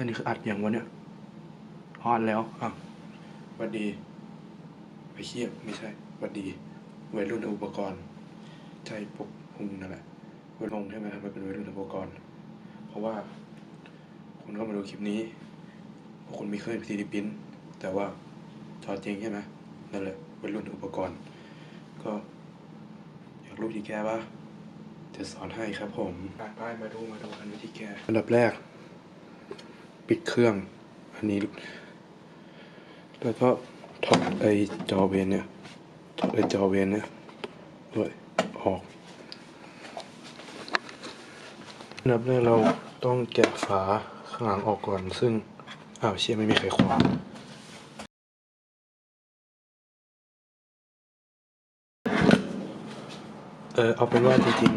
อันนี้คืออัดอย่างวะเนี่ยฮอดแล้วอะหวัดดีไปเคียบไม่ใช่หวัดดีวัยรุ่นอุปกรณ์ใช่พวกพุงนั่นแหละวัยรุ่นใช่ไหมทำไมเป็นวัยรุ่นอุปกรณ์ เพราะว่าคุณเข้ามาดูคลิปนี้เพราะคุณไม่เคยซีดีพินแต่ว่าจอจริงใช่ไหมนั่นแหละวัยรุ่นอุปกรณ์ ก็อยากรู้วิธีแก้ปะจะสอนให้ครับผมไปมาดูมาดูกันวิธีแก้อันดับแรก ปิดเครื่อง อันนี้ แล้วก็ถอดไอจอเวนเนี่ยถอดไอจอเวนเนี่ยด้วยออกอันดับแรกเราต้องแกะฝาข้างหลังออกก่อน ซึ่ง อ้าวเชี่ยไม่มีใครขวางเออเอาเป็นว่าจริง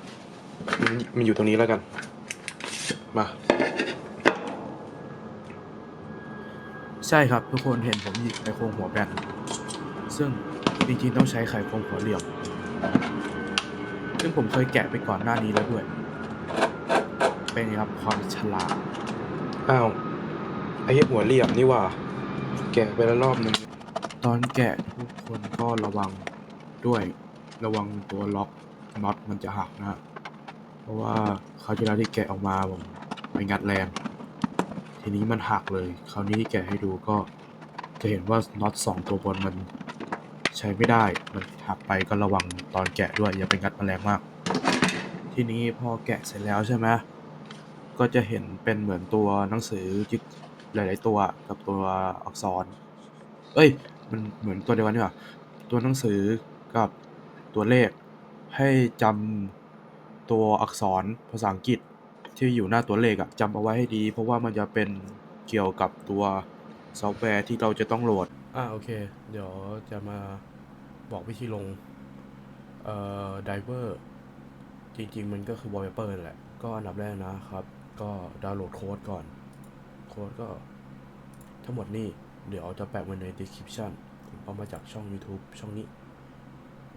ๆมันมันอยู่ตรงนี้แล้วกัน มา ใช่ครับทุกคนเห็นผมหยิบไขควงหัวแบนซึ่งจริงๆต้องใช้ไขควงหัวเหลี่ยม ซึ่งผมเคยแกะไปก่อนหน้านี้แล้วด้วย เป็นไงครับความฉลาดอ้าวไอ้เหี้ยหัวเหลี่ยมนี่หว่า แกะไปแล้วรอบนึงตอนแกะทุกคนก็ระวังด้วยระวังตัวล็อกน็อตมันจะหักนะฮะเพราะว่าคราวที่แล้วที่แกะออกมาผมไปงัดแรง ทีนี้มันหักเลย คราวนี้ที่แกะให้ดูก็จะเห็นว่าน็อตสองตัวบนมันใช้ไม่ได้ มันหักไปก็ระวังตอนแกะด้วยอย่าไปงัดมันแรงมาก ทีนี้พอแกะเสร็จแล้วใช่ไหมก็จะเห็นเป็นเหมือนตัวหนังสือจิ๊กหลาย ๆ ตัวกับตัวอักษร เอ้ย มันเหมือนตัวเดียวกันนี่หว่าตัวหนังสือกับตัวเลขให้จำตัวอักษรภาษาอังกฤษ ที่อยู่หน้าตัวเลขอะจำเอาไว้ให้ดี เพราะว่ามันจะเป็นเกี่ยวกับตัวซอฟต์แวร์ที่เราจะต้องโหลด อ่าโอเค เดี๋ยวจะมาบอกวิธีลง เอ่อไดเวอร์จริงๆ มันก็คือ wallpaper นั่นแหละ ก็อันดับแรกนะครับ ก็ดาวน์โหลดโค้ดก่อน โค้ดก็ทั้งหมดนี่ เดี๋ยวจะแปะไว้ใน description ผมเอามาจากช่อง YouTube ช่องนี้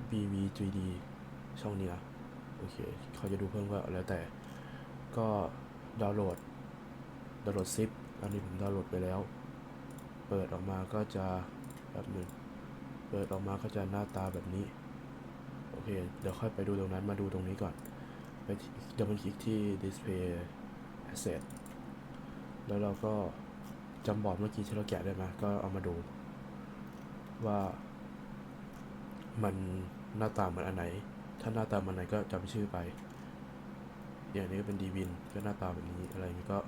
BV3D ช่องนี้นะ โอเค เขาจะดูเพิ่มก็แล้วแต่ ก็ดาวน์โหลด ดาวน์โหลดซิปอันนี้ผมดาวน์โหลดไปแล้ว เปิดออกมาก็จะแบบหนึ่งเปิดออกมาก็จะหน้าตาแบบนี้ โอเค เดี๋ยวค่อยไปดูตรงนั้นมาดูตรงนี้ก่อน ไปเดี๋ยวมันคลิกที่ display asset แล้วเราก็จำบอร์ดเมื่อกี้ที่เราแกะได้ไหมก็เอามาดู ว่ามันหน้าตาเหมือนอันไหน ถ้าหน้าตาเหมือนไหนก็จำชื่อไป อย่างนี้ก็เป็น dwin ก็หน้าตาแบบนี้อะไรนี้ก็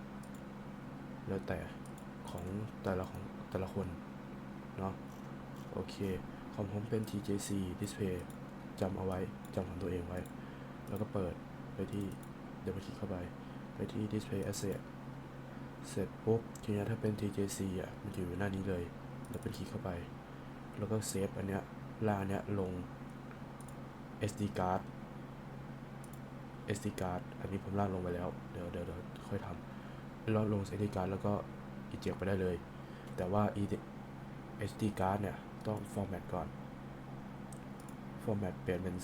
แล้วแต่ของแต่ละของแต่ละคนเนาะโอเคของผมเป็น TJC display จำเอาไว้จำของตัวเองไว้ แล้วก็เปิดไปที่เดี๋ยวไปคลิกเข้าไป ไปที่ display asset เสร็จปุ๊บทีนี้ถ้าเป็น TJC อะมันอยู่หน้านี้เลย แล้วไปคลิกเข้าไป แล้วก็เซฟอันเนี้ยลาอันเนี้ยลง SD card SD card อันนี้ผมลากลงไปแล้ว เดี๋ยวเดี๋ยวเดี๋ยวค่อยทำเราลง SD card แล้วก็ eject ไปได้เลย แต่ว่า SD card เนี่ย ต้อง format ก่อน format เปลี่ยนเป็น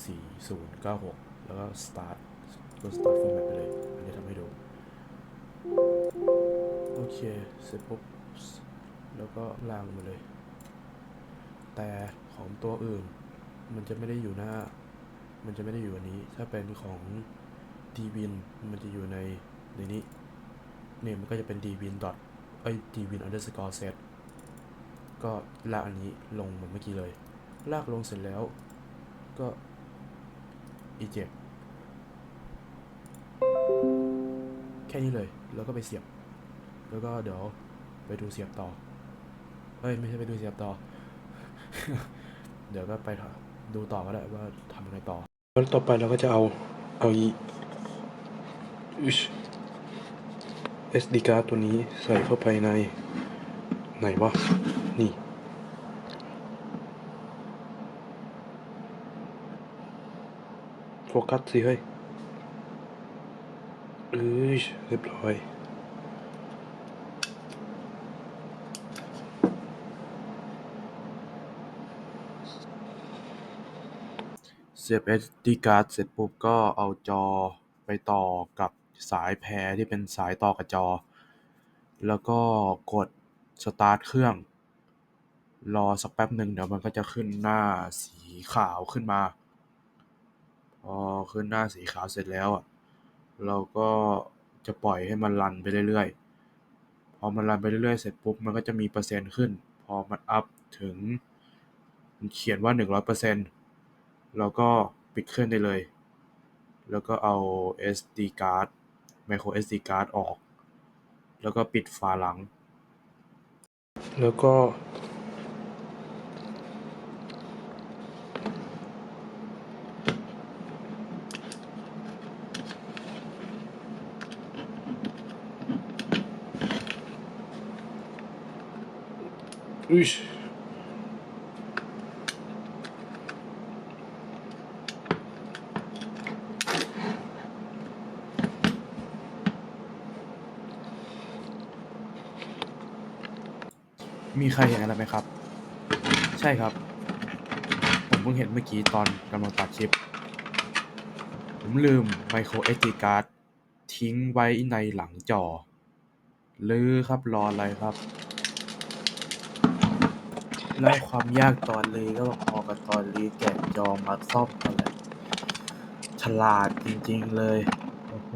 4096 แล้วก็ start ก็ start format ไปเลย อันนี้ทำให้ดู โอเค เสร็จปุ๊บ แล้วก็ล่างมาเลย แต่ของตัวอื่น มันจะไม่ได้อยู่หน้า มันจะไม่ได้อยู่อันนี้ ถ้าเป็นของ dwin มันจะอยู่ในในนี้เนี่ยมันก็จะเป็น dwin dot เอ้ย dwin underscore set ก็ลากอันนี้ลงเหมือนเมื่อกี้เลย ลากลงเสร็จแล้วก็ eject แค่นี้เลย แล้วก็ไปเสียบ แล้วก็เดี๋ยวไปดูเสียบต่อ เอ้ย ไม่ใช่ไปดูเสียบต่อ เดี๋ยวก็ไปดูต่อก็ได้ว่าทำอะไรต่อ แล้วต่อไปเราก็จะเอา เอาอี SD card ตัวนี้ใส่เข้าไปใน ไหนวะ นี่ โฟกัสสิเฮ้ยเอ้ยเรียบร้อยเสียบ SD card เสร็จปุ๊บก็เอาจอไปต่อกับ สายแพรที่เป็นสายต่อกับจอ แล้วก็กดสตาร์ทเครื่อง รอสักแป๊บหนึ่งเดี๋ยวมันก็จะขึ้นหน้าสีขาวขึ้นมา พอขึ้นหน้าสีขาวเสร็จแล้วอะ เราก็จะปล่อยให้มันรันไปเรื่อยๆ พอมันรันไปเรื่อยๆ เสร็จปุ๊บมันก็จะมีเปอร์เซ็นต์ขึ้น พอมันอัพถึงมันเขียนว่า 100%เราก็ปิดเครื่องได้เลย แล้วก็เอา SD card micro SD card ออก แล้วก็ปิดฝาหลัง แล้วก็อุ๊ มีใครเห็นอะไรไหมครับ ใช่ครับ ผมเพิ่งเห็นเมื่อกี้ตอนกำลังตัดคลิป ผมลืม micro SD card ทิ้งไว้ในหลังจอลือครับรออะไรครับ แล้วความยากตอนเลือก็พอกับตอนลือแกะจอมาซ่อมกันแหละฉลาดจริงๆเลย โอ้โห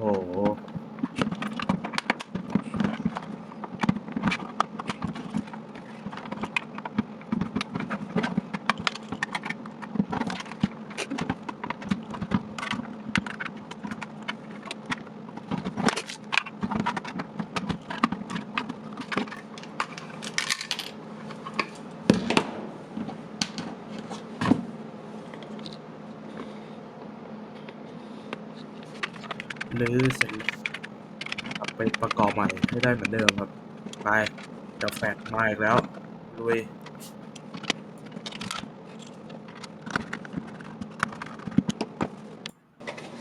ลื้อเสร็จกลับไปประกอบใหม่ให้ได้เหมือนเดิมครับ ไปจะแฟดมาอีกแล้วลุย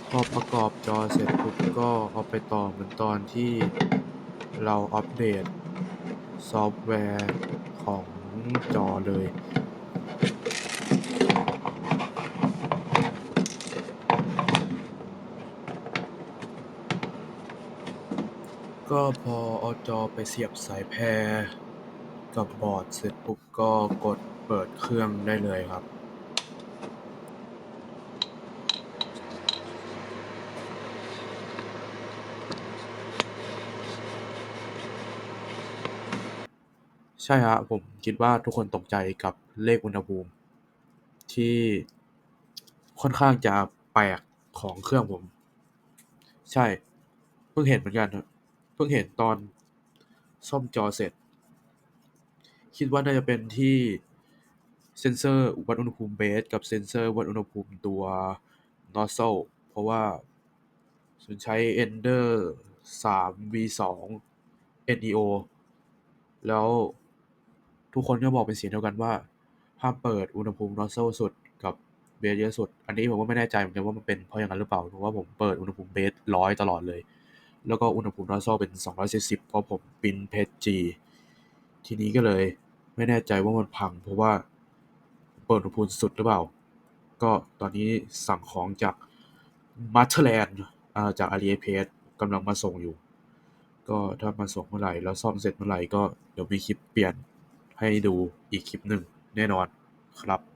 พอประกอบจอเสร็จปุ๊บก็เอาไปต่อเหมือนตอนที่เราอัปเดตซอฟต์แวร์ของจอเลย ก็พอเอาจอไปเสียบสายแพรกับบอร์ดเสร็จปุ๊บก็กดเปิดเครื่องได้เลยครับใช่ครับผมคิดว่าทุกคนตกใจกับเลขอุณหภูมิ ที่ค่อนข้างจะแปลกของเครื่องผม ใช่ เพิ่งเห็นเหมือนกันครับ พิ่งเห็นตอนซ่อมจอเสร็จ คิดว่าน่าจะเป็นที่เซนเซอร์วัดอุณหภูมิเบสกับเซนเซอร์วัดอุณหภูมิตัว nozzle เพราะว่าฉันใช้ Ender 3 V2 NEO แล้วทุกคนก็บอกเป็นเสียงเดียวกันว่าห้ามเปิดอุณหภูมิ nozzle สุดกับเบสเยอะสุด อันนี้ผมก็ไม่แน่ใจเหมือนกันว่ามันเป็นเพราะอย่างนั้นหรือเปล่า เพราะว่าผมเปิดอุณหภูมิเบสร้อยตลอดเลย แล้วก็อุณหภูมิ nozzle เป็น240เพราะผมปิ้นเพจ G ทีนี้ก็เลยไม่แน่ใจว่ามันพัง เพราะว่าเปิดอุณหภูมิสุดหรือเปล่า ก็ตอนนี้สั่งของจาก Motherland อ่าจาก AliExpress กำลังมาส่งอยู่ ก็ถ้ามาส่งเมื่อไหร่แล้วซ่อมเสร็จเมื่อไหร่ก็เดี๋ยวมีคลิปเปลี่ยนให้ดูอีกคลิปหนึ่งแน่นอนครับ